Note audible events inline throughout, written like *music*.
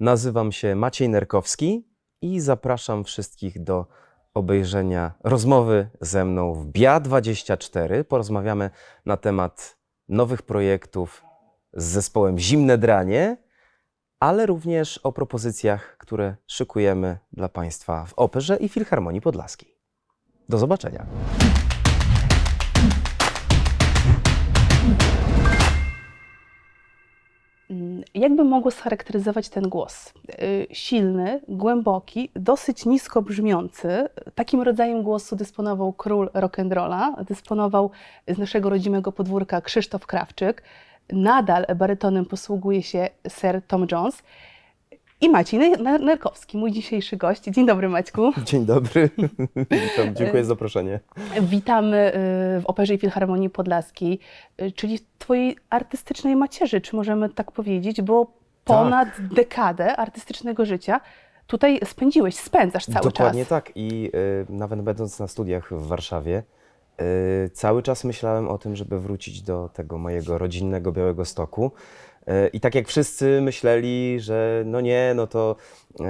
Nazywam się Maciej Nerkowski i zapraszam wszystkich do obejrzenia rozmowy ze mną w BIA24. Porozmawiamy na temat nowych projektów z zespołem Zimne Dranie, ale również o propozycjach, które szykujemy dla Państwa w Operze i Filharmonii Podlaskiej. Do zobaczenia. Jakby mogło scharakteryzować ten głos? Y, Silny, głęboki, dosyć nisko brzmiący. Takim rodzajem głosu dysponował król rock'n'rolla, dysponował z naszego rodzimego podwórka Krzysztof Krawczyk. Nadal barytonem posługuje się Sir Tom Jones. I Maciej Ner- Ner- Nerkowski, mój dzisiejszy gość. Dzień dobry Maćku. *laughs* Dzień dobry. *laughs* Witam, dziękuję za zaproszenie. Witamy y, w Operze i Filharmonii Podlaskiej, y, czyli w Twojej artystycznej macierzy, czy możemy tak powiedzieć, bo ponad dekadę artystycznego życia tutaj spędziłeś, spędzasz cały Dokładnie czas. tak. I y, nawet będąc na studiach w Warszawie, y, cały czas myślałem o tym, żeby wrócić do tego mojego rodzinnego Białego Stoku. Y, I tak jak wszyscy myśleli, że no nie, no to y,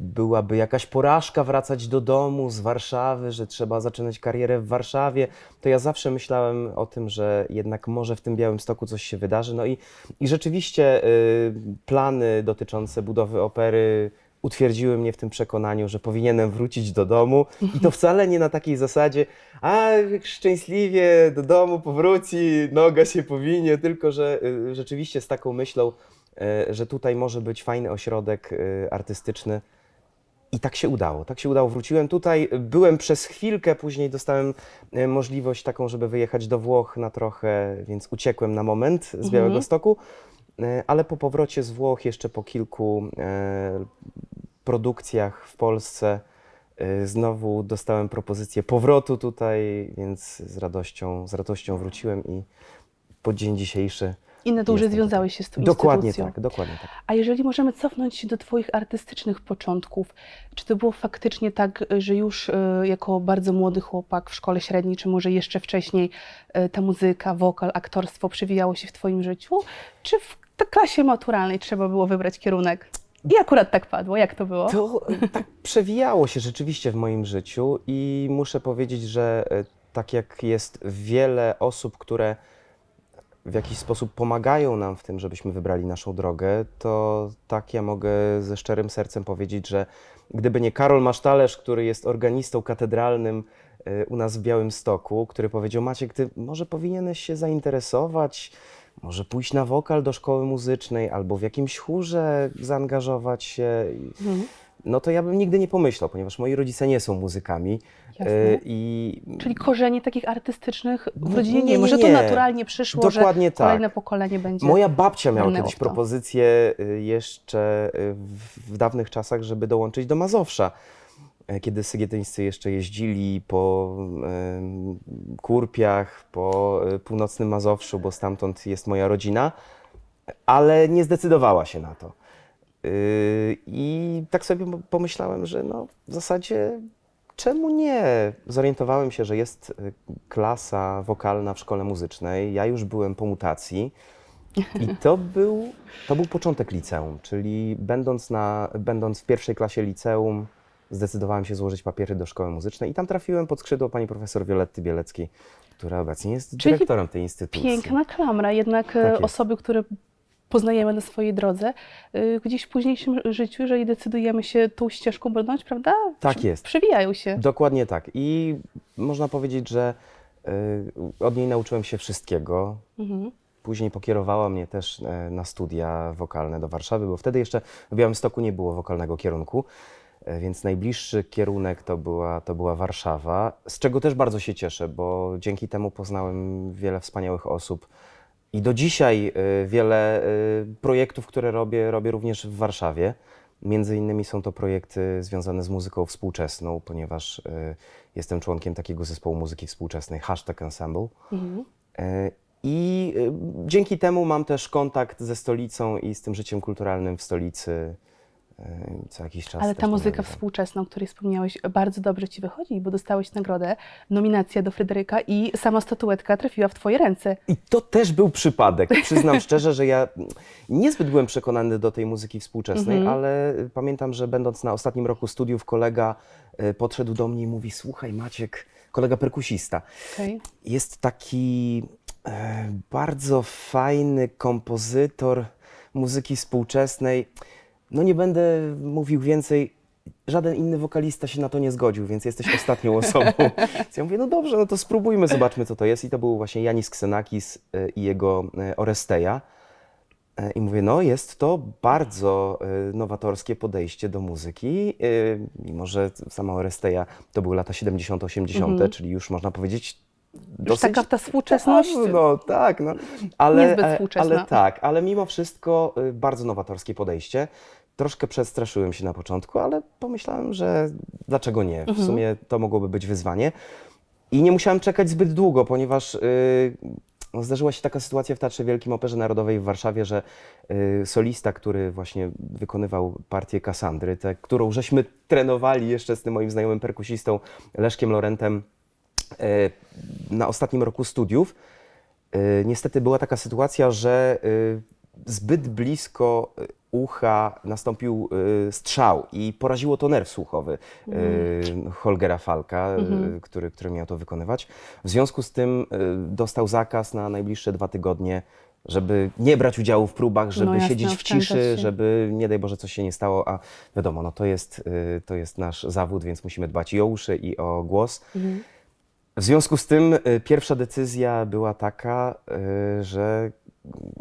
byłaby jakaś porażka wracać do domu z Warszawy, że trzeba zaczynać karierę w Warszawie, to ja zawsze myślałem o tym, że jednak może w tym Białym Stoku coś się wydarzy. No i, i rzeczywiście y, plany dotyczące budowy opery utwierdziły mnie w tym przekonaniu, że powinienem wrócić do domu i to wcale nie na takiej zasadzie, a szczęśliwie do domu powróci, noga się powinie, tylko że y, rzeczywiście z taką myślą, y, że tutaj może być fajny ośrodek y, artystyczny. I tak się udało, tak się udało. Wróciłem tutaj, byłem przez chwilkę, później dostałem możliwość taką, żeby wyjechać do Włoch na trochę, więc uciekłem na moment z Białego Stoku, y, ale po powrocie z Włoch, jeszcze po kilku e, produkcjach w Polsce, y, znowu dostałem propozycję powrotu tutaj, więc z radością, z radością wróciłem i po dzień dzisiejszy. I na dłużej związałeś się z tą Dokładnie instytucją. tak, dokładnie tak. A jeżeli możemy cofnąć się do Twoich artystycznych początków, czy to było faktycznie tak, że już jako bardzo młody chłopak w szkole średniej, czy może jeszcze wcześniej ta muzyka, wokal, aktorstwo przewijało się w Twoim życiu? Czy w t- klasie maturalnej trzeba było wybrać kierunek? I akurat tak padło. Jak to było? To tak przewijało się rzeczywiście w moim życiu i muszę powiedzieć, że e, tak jak jest wiele osób, które w jakiś sposób pomagają nam w tym, żebyśmy wybrali naszą drogę, to tak ja mogę ze szczerym sercem powiedzieć, że gdyby nie Karol Masztalerz, który jest organistą katedralnym e, u nas w Białymstoku, który powiedział, Maciek, ty może powinieneś się zainteresować, może pójść na wokal do szkoły muzycznej albo w jakimś chórze zaangażować się. Mhm. No to ja bym nigdy nie pomyślał, ponieważ moi rodzice nie są muzykami. Jasne. e, I Czyli korzenie takich artystycznych w Nie, rodzinie nie, nie, nie, Może to nie. naturalnie przyszło, Dokładnie że tak. kolejne pokolenie będzie. Moja babcia miała kiedyś propozycję y, jeszcze y, w dawnych czasach, żeby dołączyć do Mazowsza. E, Kiedy sygietyńscy jeszcze jeździli po Kurpiach, po y, północnym Mazowszu, bo stamtąd jest moja rodzina, ale nie zdecydowała się na to. Y, I tak sobie pomyślałem, że no w zasadzie czemu nie? Zorientowałem się, że jest klasa wokalna w szkole muzycznej. Ja już byłem po mutacji. I to był, to był początek liceum, czyli będąc, na, będąc w pierwszej klasie liceum, zdecydowałem się złożyć papiery do szkoły muzycznej i tam trafiłem pod skrzydło pani profesor Violetty Bieleckiej, która obecnie jest Czyli dyrektorem tej instytucji. Piękna klamra, jednak Tak e, jest. osoby, które poznajemy na swojej drodze, y, gdzieś w późniejszym życiu, jeżeli decydujemy się tą ścieżką brnąć, prawda? Tak jest. Przewijają się. Dokładnie tak. I można powiedzieć, że y, od niej nauczyłem się wszystkiego. Mhm. Później pokierowała mnie też e, na studia wokalne do Warszawy, bo wtedy jeszcze w Białymstoku nie było wokalnego kierunku, e, więc najbliższy kierunek to była, to była Warszawa, z czego też bardzo się cieszę, bo dzięki temu poznałem wiele wspaniałych osób. I do dzisiaj e, wiele e, projektów, które robię, robię również w Warszawie. Między innymi są to projekty związane z muzyką współczesną, ponieważ e, jestem członkiem takiego zespołu muzyki współczesnej, Hashtag Ensemble. Mhm. E, I dzięki temu mam też kontakt ze stolicą i z tym życiem kulturalnym w stolicy. Y, co jakiś czas. Ale ta muzyka współczesna, o której wspomniałeś, bardzo dobrze Ci wychodzi, bo dostałeś nagrodę, nominację do Fryderyka i sama statuetka trafiła w Twoje ręce. I to też był przypadek. Przyznam *laughs* szczerze, że ja niezbyt byłem przekonany do tej muzyki współczesnej, Mhm. ale pamiętam, że będąc na ostatnim roku studiów, kolega y, podszedł do mnie i mówi: Słuchaj, Maciek, kolega perkusista, Okay. jest taki e, bardzo fajny kompozytor muzyki współczesnej. No nie będę mówił więcej. Żaden inny wokalista się na to nie zgodził, więc jesteś ostatnią *laughs* osobą. Więc ja mówię, no dobrze, no to spróbujmy, zobaczmy co to jest. I to był właśnie Janis Xenakis e, i jego e, Oresteja. E, I mówię, no jest to bardzo nowatorskie podejście do muzyki, mimo że sama Oresteja to były lata 70., 80., Mhm. czyli już można powiedzieć Już taka ta współczesność. no tak, no. Ale, Niezbyt współczesna. ale tak, ale mimo wszystko bardzo nowatorskie podejście. Troszkę przestraszyłem się na początku, ale pomyślałem, że dlaczego nie? W Mhm. sumie to mogłoby być wyzwanie. I nie musiałem czekać zbyt długo, ponieważ y, no, zdarzyła się taka sytuacja w Teatrze Wielkim Operze Narodowej w Warszawie, że y, solista, który właśnie wykonywał partię Kassandry, tę, którą żeśmy trenowali jeszcze z tym moim znajomym perkusistą Leszkiem Lorentem, e, na ostatnim roku studiów. e, Niestety była taka sytuacja, że zbyt blisko ucha nastąpił e, strzał i poraziło to nerw słuchowy e, Holgera Falka, e, Mhm. który, który miał to wykonywać. W związku z tym dostał zakaz na najbliższe dwa tygodnie, żeby nie brać udziału w próbach, żeby No jasne, siedzieć w ciszy, się. żeby nie daj Boże coś się nie stało, a wiadomo, no to jest, y, to jest nasz zawód, więc musimy dbać i o uszy, i o głos. Mhm. W związku z tym y, pierwsza decyzja była taka, y, że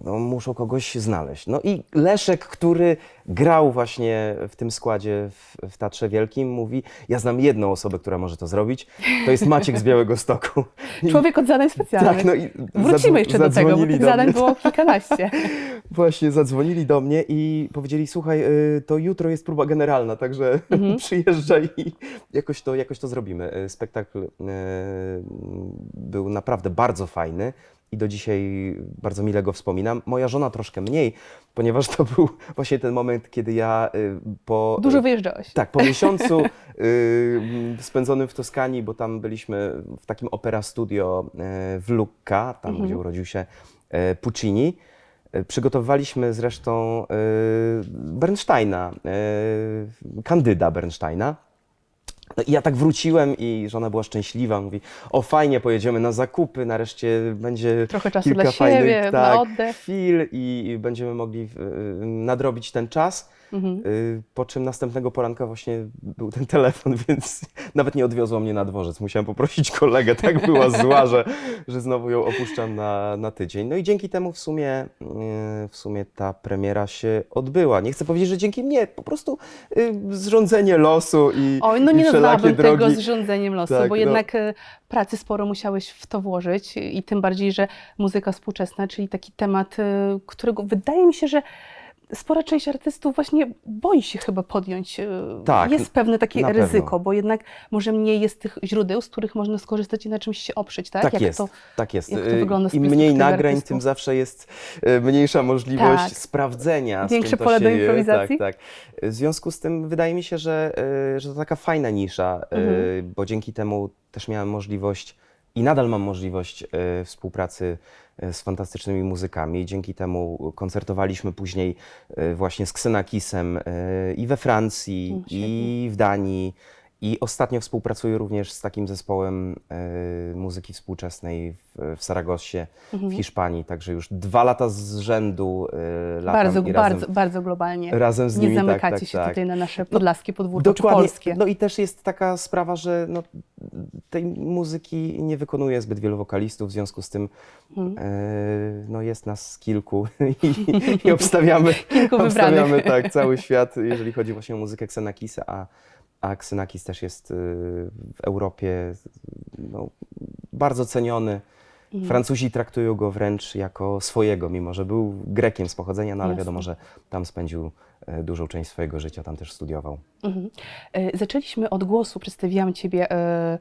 no, muszą kogoś znaleźć. No i Leszek, który grał właśnie w tym składzie w, w Teatrze Wielkim, mówi, ja znam jedną osobę, która może to zrobić, to jest Maciek z Białego Stoku. Człowiek od zadań specjalnych. tak, no i Wrócimy jeszcze do tego, bo tych do zadań było kilkanaście. *laughs* Właśnie zadzwonili do mnie i powiedzieli, słuchaj, y, to jutro jest próba generalna, także Mhm. *laughs* przyjeżdżaj i jakoś to, jakoś to zrobimy. Y, Spektakl y, był naprawdę bardzo fajny i do dzisiaj bardzo mile go wspominam. Moja żona troszkę mniej, ponieważ to był *laughs* właśnie ten moment, kiedy ja y, po... Dużo wyjeżdżałeś. Tak, po miesiącu *laughs* y, spędzonym w Toskanii, bo tam byliśmy w takim opera studio y, w Lucca, tam Mhm. gdzie urodził się y, Puccini. Y, Przygotowywaliśmy zresztą y, Bernsteina, y, kandyda Bernsteina. No i ja tak wróciłem i żona była szczęśliwa, mówi, o fajnie, pojedziemy na zakupy, nareszcie będzie Trochę czasu kilka dla fajnych siebie, na tak, oddech. chwil i, i będziemy mogli nadrobić ten czas. Mhm. Y, Po czym następnego poranka właśnie był ten telefon, *laughs* więc nawet nie odwiozła mnie na dworzec. Musiałem poprosić kolegę, tak była zła, że, że znowu ją opuszczam na, na tydzień. No i dzięki temu w sumie, y, w sumie ta premiera się odbyła. Nie chcę powiedzieć, że dzięki mnie, po prostu y, zrządzenie losu i, Oj, no nie nazwałabym drogi. tego zrządzeniem losu, Tak, bo no. jednak pracy sporo musiałeś w to włożyć i tym bardziej, że muzyka współczesna, czyli taki temat, którego wydaje mi się, że spora część artystów właśnie boi się chyba podjąć. e, Tak, jest pewne takie na pewno. ryzyko, bo jednak może mniej jest tych źródeł, z których można skorzystać i na czymś się oprzeć, tak? Tak Jak jest, to, tak jest. jak to wygląda Im mniej nagrań, artystów? tym zawsze jest y, mniejsza możliwość Tak. sprawdzenia. Większe pole się do improwizacji? Tak, tak. W związku z tym wydaje mi się, że, y, że to taka fajna nisza, Mhm. bo dzięki temu też miałem możliwość i nadal mam możliwość y, współpracy y, z fantastycznymi muzykami. Dzięki temu koncertowaliśmy później y, właśnie z Xenakisem y, i we Francji, i w Danii. I ostatnio współpracuję również z takim zespołem y, muzyki współczesnej w, w Saragossie, Mhm. w Hiszpanii. Także już dwa lata z rzędu y, latam bardzo, i bardzo, razem, bardzo globalnie. razem z Nie nimi. zamykacie tak, tak, się tak. tutaj na nasze podlaskie podwórko czy Dokładnie. polskie. No i też jest taka sprawa, że no, tej muzyki nie wykonuje zbyt wielu wokalistów, w związku z tym Mhm. e, no, jest nas kilku i, i obstawiamy, *laughs* Kilku obstawiamy tak, cały świat, jeżeli chodzi właśnie o muzykę Xenakisa, a, a Xenakis też jest y, w Europie no, bardzo ceniony. Mhm. Francuzi traktują go wręcz jako swojego, mimo że był Grekiem z pochodzenia, no ale Jasne. wiadomo, że tam spędził e, dużą część swojego życia, tam też studiował. Mhm. E, Zaczęliśmy od głosu, przedstawiłam Ciebie e,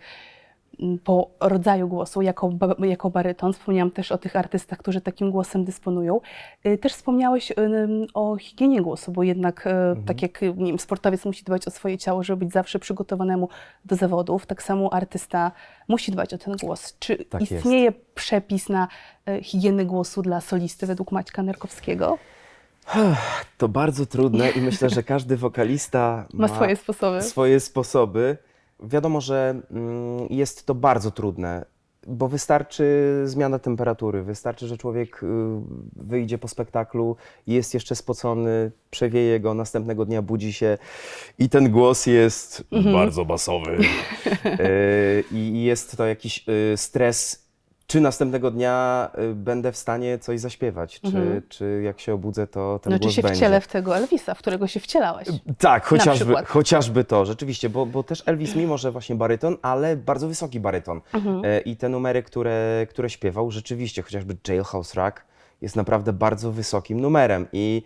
po rodzaju głosu, jako, jako baryton. Wspomniałam też o tych artystach, którzy takim głosem dysponują. Y, Też wspomniałeś ym, o higienie głosu, bo jednak y, tak jak y, nie wiem, sportowiec musi dbać o swoje ciało, żeby być zawsze przygotowanemu do zawodów, tak samo artysta musi dbać o ten głos. Czy Tak jest. istnieje przepis na y, higienę głosu dla solisty według Maćka Nerkowskiego? To bardzo trudne i myślę, że każdy wokalista Ma swoje sposoby. swoje sposoby. Wiadomo, że mm, jest to bardzo trudne, bo wystarczy zmiana temperatury, wystarczy, że człowiek y, wyjdzie po spektaklu, jest jeszcze spocony, przewieje go, następnego dnia budzi się i ten głos jest bardzo basowy. *laughs* Y, I jest to jakiś y, stres. Czy następnego dnia y, będę w stanie coś zaśpiewać? Czy, Mhm. czy jak się obudzę, to ten Znaczy głos się będzie? wcielę w tego Elvisa, w którego się wcielałeś. Tak, chociażby, chociażby to, rzeczywiście, bo, bo też Elvis, mimo że właśnie baryton, ale bardzo wysoki baryton. Mhm. E, I te numery, które, które śpiewał, rzeczywiście, chociażby Jailhouse Rock jest naprawdę bardzo wysokim numerem. I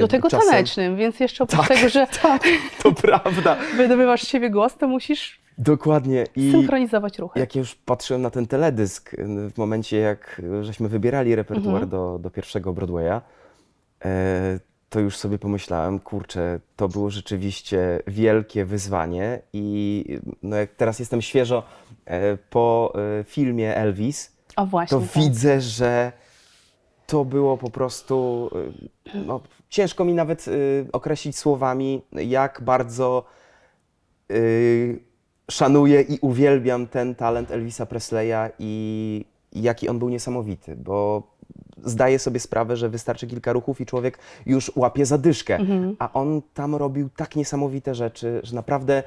Do tego czasem- tanecznym, więc jeszcze oprócz Tak, tego, że Tak, to *laughs* prawda. wydobywasz z siebie głos, to musisz Dokładnie. I synchronizować ruchy. jak ja już patrzyłem na ten teledysk y, w momencie, jak y, żeśmy wybierali repertuar Mhm. do, do pierwszego Broadwaya, e, to już sobie pomyślałem, kurczę, to było rzeczywiście wielkie wyzwanie i y, no jak teraz jestem świeżo e, po e, filmie Elvis, właśnie. to tak. widzę, że to było po prostu. No, ciężko mi nawet określić słowami, jak bardzo szanuję i uwielbiam ten talent Elvisa Presleya i jaki on był niesamowity, bo zdaję sobie sprawę, że wystarczy kilka ruchów i człowiek już łapie zadyszkę, Mhm. a on tam robił tak niesamowite rzeczy, że naprawdę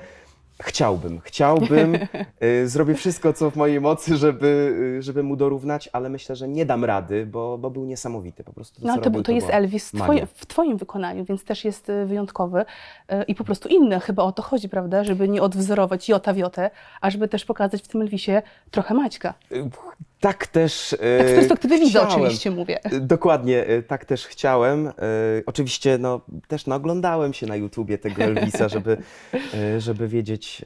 chciałbym, chciałbym, *laughs* y, zrobię wszystko, co w mojej mocy, żeby, y, żeby mu dorównać, ale myślę, że nie dam rady, bo, bo był niesamowity po prostu. To, No to, robił, to jest Elvis w twoim, w twoim wykonaniu, więc też jest y, wyjątkowy i po prostu inny. Chyba o to chodzi, prawda? Żeby nie odwzorować Jota Wiotę, a żeby też pokazać w tym Elvisie trochę Maćka. Tak też. Tak z y, perspektywy widza chciałem. oczywiście mówię. Dokładnie, y, tak też chciałem. Y, Oczywiście no, też naoglądałem się na YouTubie tego *laughs* Elvisa, żeby, żeby wiedzieć,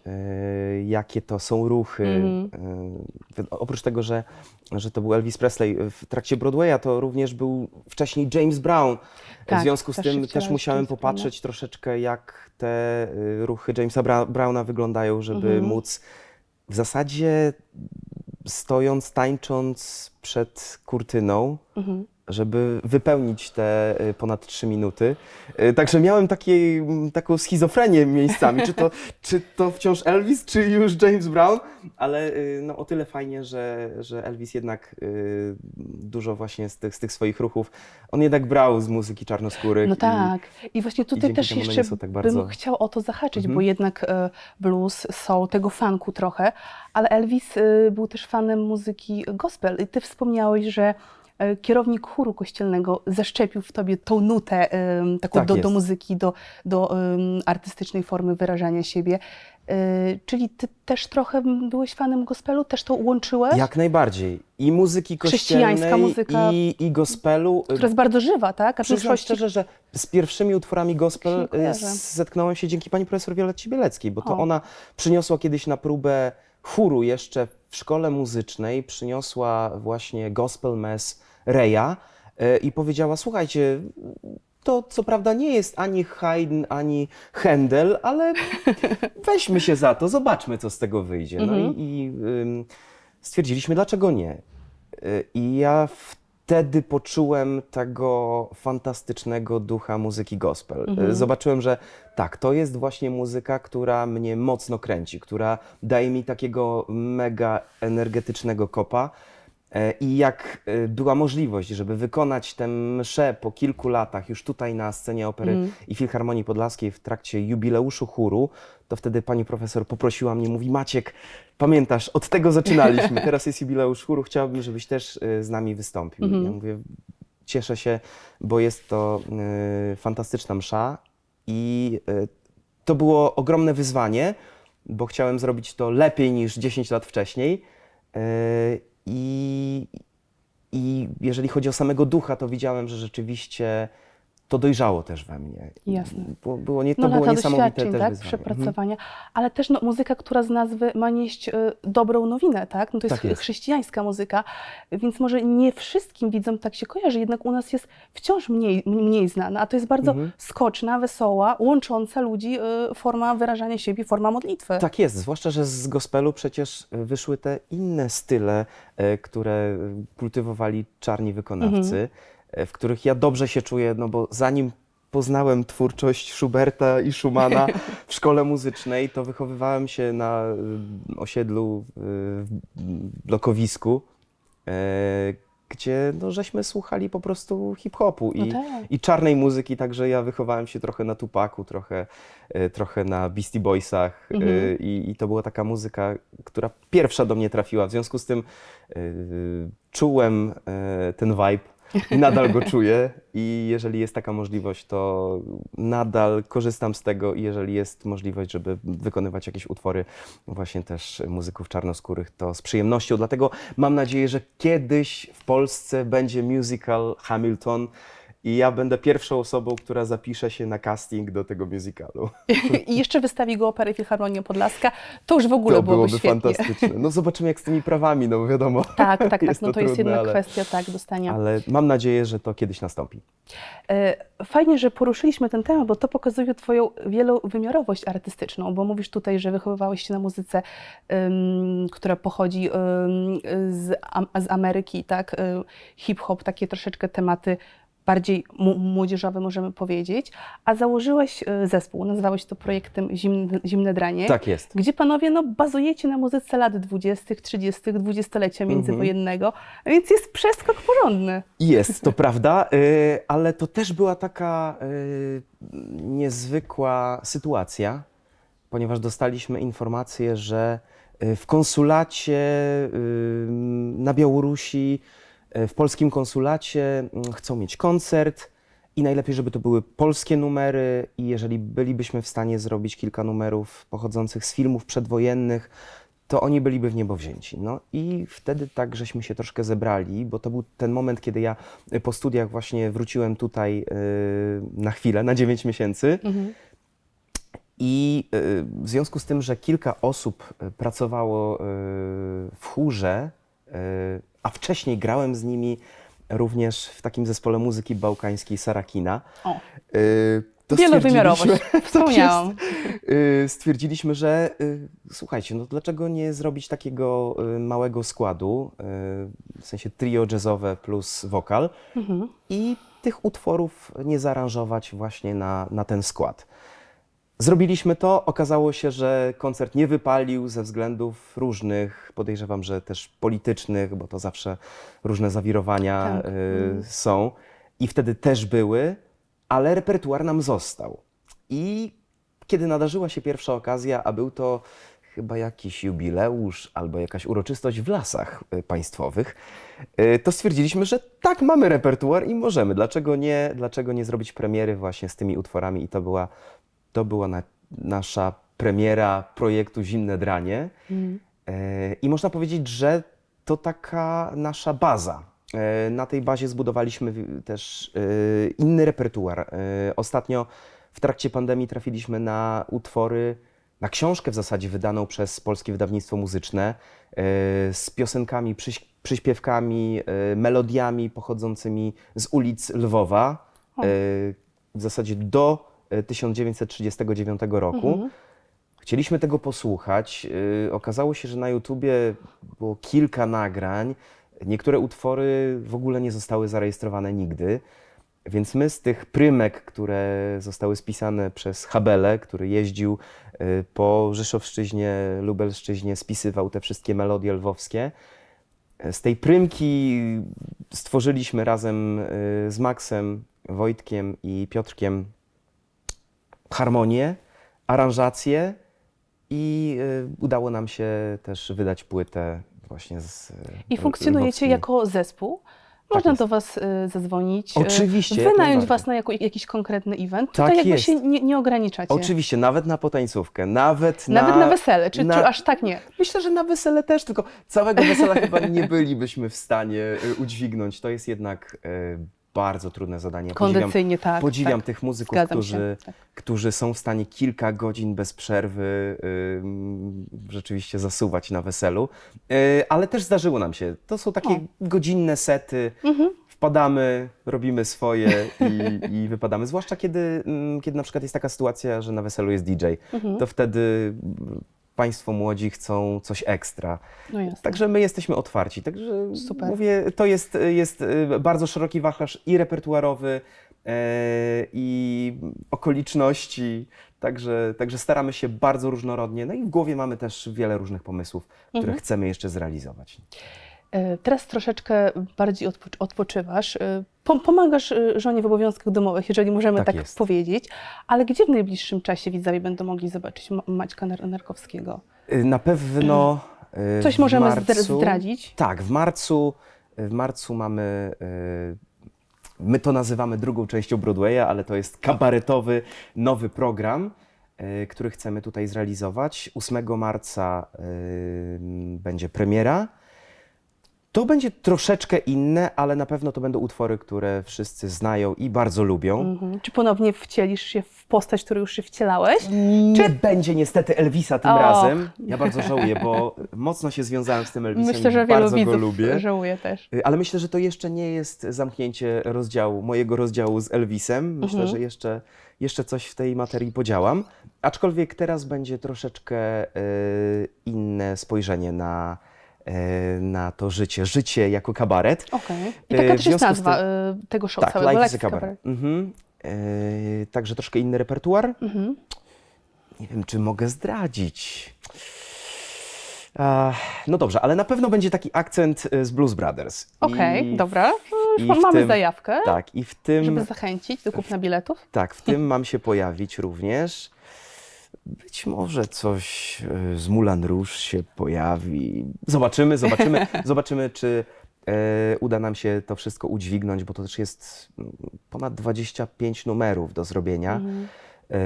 jakie to są ruchy. Mhm. Y, Oprócz tego, że, że to był Elvis Presley w trakcie Broadwaya, to również był wcześniej James Brown. Tak, w związku z tym też musiałem popatrzeć troszeczkę, jak te ruchy Jamesa Bra Browna wyglądają, żeby Mhm. móc w zasadzie stojąc, tańcząc przed kurtyną, Mhm. Żeby wypełnić te y, ponad 3 minuty. Y, Także miałem takie, mm, taką schizofrenię miejscami, czy to, *laughs* czy to wciąż Elvis, czy już James Brown, ale y, no, o tyle fajnie, że, że Elvis jednak dużo właśnie z tych, z tych swoich ruchów, on jednak brał z muzyki czarnoskórych. No i- tak. I właśnie tutaj dzięki też jeszcze tak bym bardzo- chciał o to zahaczyć, Mhm. bo jednak e, blues, soul, tego funku trochę, ale Elvis był też fanem muzyki gospel. I ty wspomniałeś, że kierownik chóru kościelnego zaszczepił w tobie tą nutę taką Tak do, do muzyki, do, do artystycznej formy wyrażania siebie. E, Czyli ty też trochę byłeś fanem gospelu? Też to łączyłeś? Jak najbardziej. I muzyki Chrześcijańska kościelnej, muzyka, i, i gospelu. Która jest bardzo żywa, tak? A Przyznam szczerze, że z pierwszymi utworami gospel y, zetknąłem się dzięki pani profesor Violetcie Bieleckiej, bo to O. ona przyniosła kiedyś na próbę chóru jeszcze w szkole muzycznej, przyniosła właśnie gospel mess Reja y, i powiedziała, słuchajcie, to co prawda nie jest ani Haydn, ani Händel, ale *laughs* weźmy się za to, zobaczmy, co z tego wyjdzie. No Mhm. i, i ym, stwierdziliśmy, dlaczego nie. Y, I ja wtedy poczułem tego fantastycznego ducha muzyki gospel. Y, Mhm. Zobaczyłem, że tak, to jest właśnie muzyka, która mnie mocno kręci, która daje mi takiego mega energetycznego kopa. E, I jak e, była możliwość, żeby wykonać tę mszę po kilku latach już tutaj na scenie Opery Mhm. i Filharmonii Podlaskiej w trakcie jubileuszu chóru, to wtedy pani profesor poprosiła mnie, mówi Maciek, pamiętasz, od tego zaczynaliśmy, *laughs* teraz jest jubileusz chóru, chciałabym, żebyś też e, z nami wystąpił. Mhm. Ja mówię, cieszę się, bo jest to fantastyczna msza i to było ogromne wyzwanie, bo chciałem zrobić to lepiej niż 10 lat wcześniej. I, I jeżeli chodzi o samego ducha, to widziałem, że rzeczywiście to dojrzało też we mnie. Jasne. Było, było nie, to No było niesamowite też tak, wyzwanie. Mhm. przepracowania, ale też no, muzyka, która z nazwy ma nieść y, dobrą nowinę, tak? No to jest, Tak jest. chrześcijańska muzyka, więc może nie wszystkim widzom tak się kojarzy, jednak u nas jest wciąż mniej, mniej znana, a to jest bardzo Mhm. skoczna, wesoła, łącząca ludzi y, forma wyrażania siebie, forma modlitwy. Tak jest, zwłaszcza, że z gospelu przecież wyszły te inne style, e, które kultywowali czarni wykonawcy, e, w których ja dobrze się czuję, no bo zanim poznałem twórczość Schuberta i Schumana w szkole muzycznej, to wychowywałem się na y, osiedlu y, w blokowisku, e, gdzie no, żeśmy słuchali po prostu hip-hopu No i, tak. i czarnej muzyki, także ja wychowałem się trochę na Tupaku, trochę, e, trochę na Beastie Boysach e, Mhm. i, i to była taka muzyka, która pierwsza do mnie trafiła. W związku z tym e, czułem e, ten vibe i nadal go czuję i jeżeli jest taka możliwość, to nadal korzystam z tego i jeżeli jest możliwość, żeby wykonywać jakieś utwory właśnie też muzyków czarnoskórych, to z przyjemnością. Dlatego mam nadzieję, że kiedyś w Polsce będzie musical Hamilton i ja będę pierwszą osobą, która zapisze się na casting do tego musicalu. *laughs* I jeszcze wystawi go Opery Filharmonia Podlaska, to już w ogóle To byłoby, byłoby świetnie. fantastyczne. No zobaczymy jak z tymi prawami, no wiadomo. *laughs* Tak, tak, tak, Jest no to to jest trudne, jedna ale- kwestia, tak, dostania. Ale mam nadzieję, że to kiedyś nastąpi. E, Fajnie, że poruszyliśmy ten temat, bo to pokazuje Twoją wielowymiarowość artystyczną, bo mówisz tutaj, że wychowywałeś się na muzyce, ym, która pochodzi ym, z, Am- z Ameryki, tak? Y, Hip-hop, takie troszeczkę tematy bardziej młodzieżowe, możemy powiedzieć, a założyłeś y, zespół, nazwałeś to projektem Zimne, Zimne Dranie. Tak jest. Gdzie panowie no, bazujecie na muzyce lat 20., 30., dwudziestolecia Mhm. międzywojennego, więc jest przeskok porządny. Jest, to *laughs* prawda, y, ale to też była taka y, niezwykła sytuacja, ponieważ dostaliśmy informację, że w konsulacie na Białorusi, w polskim konsulacie mm, chcą mieć koncert i najlepiej, żeby to były polskie numery i jeżeli bylibyśmy w stanie zrobić kilka numerów pochodzących z filmów przedwojennych, to oni byliby w niebo wzięci. No i wtedy tak, żeśmy się troszkę zebrali, bo to był ten moment, kiedy ja y, po studiach właśnie wróciłem tutaj y, na chwilę, na 9 miesięcy. I y, w związku z tym, że kilka osób y, pracowało w chórze, a wcześniej grałem z nimi również w takim zespole muzyki bałkańskiej Sarakina, O. y, to Wielowymiarowość, *laughs* wspomniałam. Y, stwierdziliśmy, że y, słuchajcie, no dlaczego nie zrobić takiego małego składu, w sensie trio jazzowe plus wokal Mhm. i tych utworów nie zaaranżować właśnie na, na ten skład. Zrobiliśmy to, okazało się, że koncert nie wypalił ze względów różnych, podejrzewam, że też politycznych, bo to zawsze różne zawirowania Tak. y, są i wtedy też były, ale repertuar nam został. I kiedy nadarzyła się pierwsza okazja, a był to chyba jakiś jubileusz albo jakaś uroczystość w lasach y, państwowych, y, to stwierdziliśmy, że tak, mamy repertuar i możemy. Dlaczego nie, dlaczego nie zrobić premiery właśnie z tymi utworami? I to była, to była na, nasza premiera projektu Zimne Dranie. E, I można powiedzieć, że to taka nasza baza. E, Na tej bazie zbudowaliśmy też e, inny repertuar. Ostatnio w trakcie pandemii trafiliśmy na utwory, na książkę w zasadzie wydaną przez Polskie Wydawnictwo Muzyczne z piosenkami, przyś- przyśpiewkami, melodiami pochodzącymi z ulic Lwowa. O. W zasadzie do 1939 roku. Chcieliśmy tego posłuchać. Yy, okazało się, że na YouTubie było kilka nagrań. Niektóre utwory w ogóle nie zostały zarejestrowane nigdy. Więc my z tych prymek, które zostały spisane przez Habele, który jeździł yy, po Rzeszowszczyźnie, Lubelszczyźnie, spisywał te wszystkie melodie lwowskie. Z tej prymki stworzyliśmy razem z Maxem, Wojtkiem i Piotrkiem harmonię, aranżację i y, udało nam się też wydać płytę właśnie z. y, I funkcjonujecie lwowskimi. jako zespół. Można jest. do Was y, zadzwonić. y, Oczywiście, Wynająć. Was na jako, jakiś konkretny event. Tak Tutaj jakby jest. się nie, nie ograniczacie. Oczywiście, nawet na potańcówkę, nawet, Nawet na, wesele, czy, na- czy aż tak nie? Myślę, że na wesele też, tylko całego wesela chyba nie bylibyśmy w stanie y, udźwignąć. To jest jednak y, bardzo trudne zadanie. Ja Podziwiam, Kondycyjnie, tak. podziwiam tak. tych muzyków, Zgadzam którzy. Tak. którzy są w stanie kilka godzin bez przerwy rzeczywiście zasuwać na weselu. Yy, ale też zdarzyło nam się. To są takie O. godzinne sety. Mhm. Wpadamy, robimy swoje i, i wypadamy. Zwłaszcza kiedy, mm, kiedy na przykład jest taka sytuacja, że na weselu jest DJ. Mhm. To wtedy Państwo młodzi chcą coś ekstra. No jasne. Także my jesteśmy otwarci. Także Super. mówię, to jest, jest y, bardzo szeroki wachlarz i repertuarowy, e, i okoliczności. Także, także staramy się bardzo różnorodnie. No i w głowie mamy też wiele różnych pomysłów, które Mhm. chcemy jeszcze zrealizować. E, Teraz troszeczkę bardziej odpoczy- odpoczywasz. e, pom- Pomagasz e, żonie w obowiązkach domowych, jeżeli możemy Tak tak, powiedzieć. Ale gdzie w najbliższym czasie widzowie będą mogli zobaczyć Ma- Maćka Nar- Narkowskiego? Na pewno. Coś możemy marcu, zdra- zdradzić? Tak, w marcu, w marcu mamy. My to nazywamy drugą częścią Broadwaya, ale to jest kabaretowy nowy program, który chcemy tutaj zrealizować. 8 marca y, będzie premiera. To będzie troszeczkę inne, ale na pewno to będą utwory, które wszyscy znają i bardzo lubią. Mhm. Czy ponownie wcielisz się w postać, którą już się wcielałeś? Nie będzie niestety Elvisa tym Och. razem. Ja *laughs* bardzo żałuję, bo mocno się związałem z tym Elvisem Myślę, i że wielu bardzo go widzów lubię. żałuje też. Y, Ale myślę, że to jeszcze nie jest zamknięcie rozdziału, mojego rozdziału z Elvisem. Myślę, Mhm. że jeszcze, jeszcze coś w tej materii podziałam. Aczkolwiek teraz będzie troszeczkę y, inne spojrzenie na, na to życie. Życie jako kabaret. Okej. I E, taka też jest nazwa e, tego show tak, całego. Life is a Cabaret. Mhm. Y, także troszkę inny repertuar. Mhm. Nie wiem, czy mogę zdradzić. Ach, no dobrze, ale na pewno będzie taki akcent z Blues Brothers. Okej, I- dobra. i Już w mamy tym- zajawkę, Tak, i w tym, żeby zachęcić do kupna biletów. tak, w tym mam się pojawić również. Być może coś y, z Mulan Rouge się pojawi. Zobaczymy, *laughs* zobaczymy, zobaczymy, czy e, uda nam się to wszystko udźwignąć, bo to też jest mm, ponad 25 numerów do zrobienia. Mhm. E,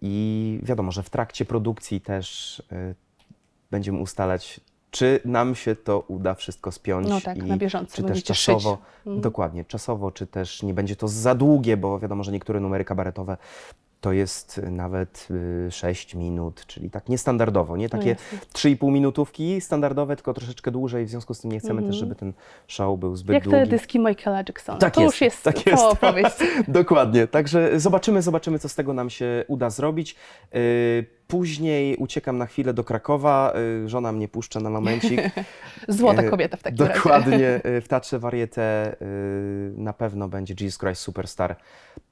I wiadomo, że w trakcie produkcji też e, będziemy ustalać, czy nam się to uda wszystko spiąć. No tak, i na bieżąco Czy też czasowo, szyć. Mhm. dokładnie, czasowo, czy też nie będzie to za długie, bo wiadomo, że niektóre numery kabaretowe to jest nawet y, 6 minut, czyli tak niestandardowo, nie No takie jasne. 3,5 minutówki standardowe, tylko troszeczkę dłużej, w związku z tym nie chcemy Mhm. też, żeby ten show był zbyt Jak długi. te dyski Michaela Jacksona. Tak to jest, już jest tak cała jest. opowieść. *laughs* Dokładnie, także zobaczymy, zobaczymy, co z tego nam się uda zrobić. Yy, Później uciekam na chwilę do Krakowa, żona mnie puszcza na momencik. *laughs* Złota kobieta w takim razie. Dokładnie, *laughs* w Teatrze Varieté yy, na pewno będzie Jesus Christ Superstar.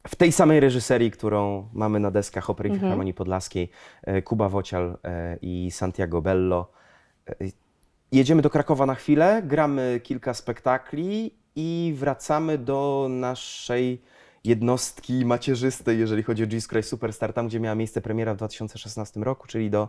W tej samej reżyserii, którą mamy na deskach Opery Mhm. Filharmonii Podlaskiej, yy, Kuba Wocial yy, i Santiago Bello. Yy, Jedziemy do Krakowa na chwilę, gramy kilka spektakli i wracamy do naszej jednostki macierzystej, jeżeli chodzi o Jesus Christ Superstar, tam gdzie miała miejsce premiera w 2016 roku, czyli do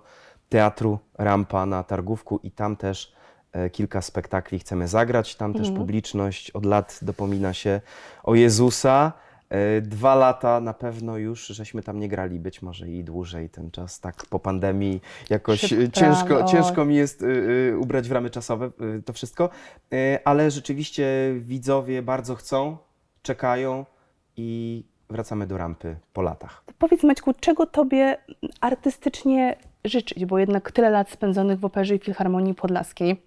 Teatru Rampa na Targówku i tam też e, kilka spektakli chcemy zagrać. Tam też Mhm. publiczność od lat dopomina się o Jezusa. E, Dwa lata na pewno już żeśmy tam nie grali, być może i dłużej ten czas, tak po pandemii. Jakoś e, ciężko, ciężko mi jest y, ubrać w ramy czasowe to wszystko, ale rzeczywiście widzowie bardzo chcą, czekają i wracamy do rampy po latach. Powiedz Maćku, czego Tobie artystycznie życzyć, bo jednak tyle lat spędzonych w Operze i Filharmonii Podlaskiej,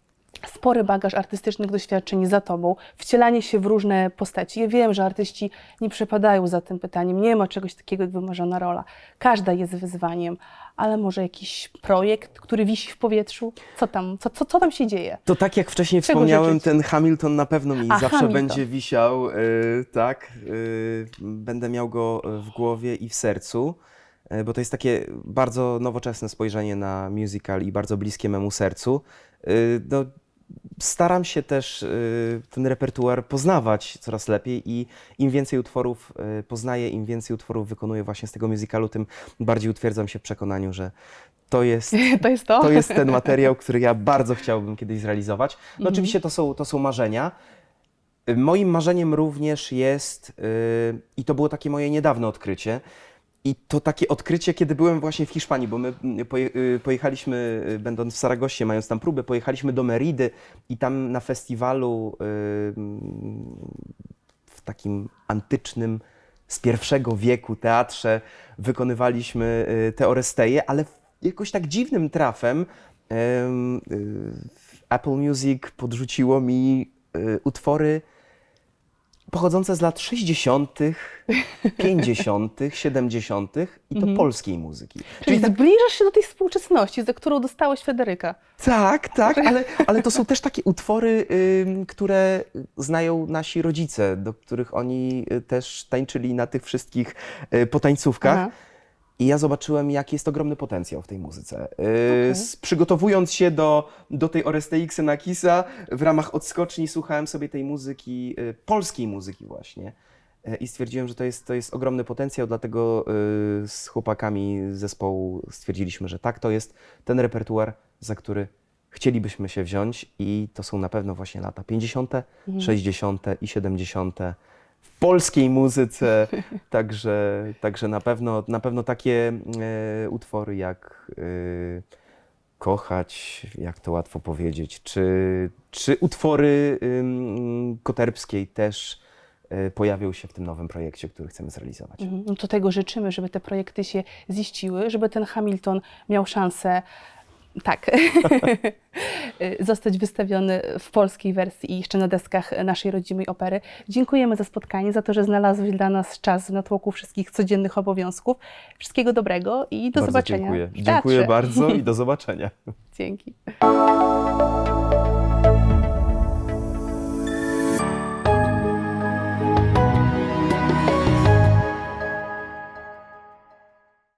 spory bagaż artystycznych doświadczeń za Tobą, wcielanie się w różne postaci. Ja wiem, że artyści nie przepadają za tym pytaniem, nie ma czegoś takiego jak wymarzona rola. Każda jest wyzwaniem, ale może jakiś projekt, który wisi w powietrzu? Co tam, co, co, co tam się dzieje? To tak jak wcześniej Czego wspomniałem, życzyć? ten Hamilton na pewno mi A, zawsze Hamilton. będzie wisiał, y, tak, y, będę miał go w głowie i w sercu, y, bo to jest takie bardzo nowoczesne spojrzenie na musical i bardzo bliskie memu sercu. Y, no, staram się też y, ten repertuar poznawać coraz lepiej i im więcej utworów y, poznaję, im więcej utworów wykonuję właśnie z tego musicalu, tym bardziej utwierdzam się w przekonaniu, że to jest *laughs* To jest to? to jest ten materiał, który ja bardzo chciałbym kiedyś zrealizować. No Mhm. oczywiście to są, to są marzenia. Y, Moim marzeniem również jest, yy, i to było takie moje niedawne odkrycie, i to takie odkrycie, kiedy byłem właśnie w Hiszpanii, bo my poje, y, pojechaliśmy, y, będąc w Saragoście, mając tam próbę, pojechaliśmy do Meridy i tam na festiwalu y, w takim antycznym, z pierwszego wieku teatrze wykonywaliśmy y, te Oresteje, ale jakoś tak dziwnym trafem em, y, Apple Music podrzuciło mi y, utwory pochodzące z lat 60., 50., 70. i to polskiej muzyki. Czyli tak- zbliżasz się do tej współczesności, za którą dostałeś Federyka. tak, tak, *laughs* ale, ale to są też takie utwory, ym, które znają nasi rodzice, do których oni y, też tańczyli na tych wszystkich y, potańcówkach. Aha. I ja zobaczyłem, jaki jest ogromny potencjał w tej muzyce. Y, s- Przygotowując się do, do tej Orestei Xenakisa, w ramach odskoczni słuchałem sobie tej muzyki, y, polskiej muzyki właśnie. Y, I stwierdziłem, że to jest, to jest ogromny potencjał, dlatego z chłopakami zespołu stwierdziliśmy, że tak, to jest ten repertuar, za który chcielibyśmy się wziąć i to są na pewno właśnie lata 50., 60. i 70. w polskiej muzyce, *laughs* także, także na, pewno, na pewno takie e, utwory jak e, Kochać, jak to łatwo powiedzieć, czy, czy utwory ym, Koterbskiej też e, pojawią się w tym nowym projekcie, który chcemy zrealizować. Mhm. No to tego życzymy, żeby te projekty się ziściły, żeby ten Hamilton miał szansę, tak, *laughs* zostać wystawiony w polskiej wersji i jeszcze na deskach naszej rodzimej opery. Dziękujemy za spotkanie, za to, że znalazłeś dla nas czas w natłoku wszystkich codziennych obowiązków. Wszystkiego dobrego i do bardzo zobaczenia. dziękuję. Dziękuję bardzo i do *laughs* zobaczenia. Dzięki.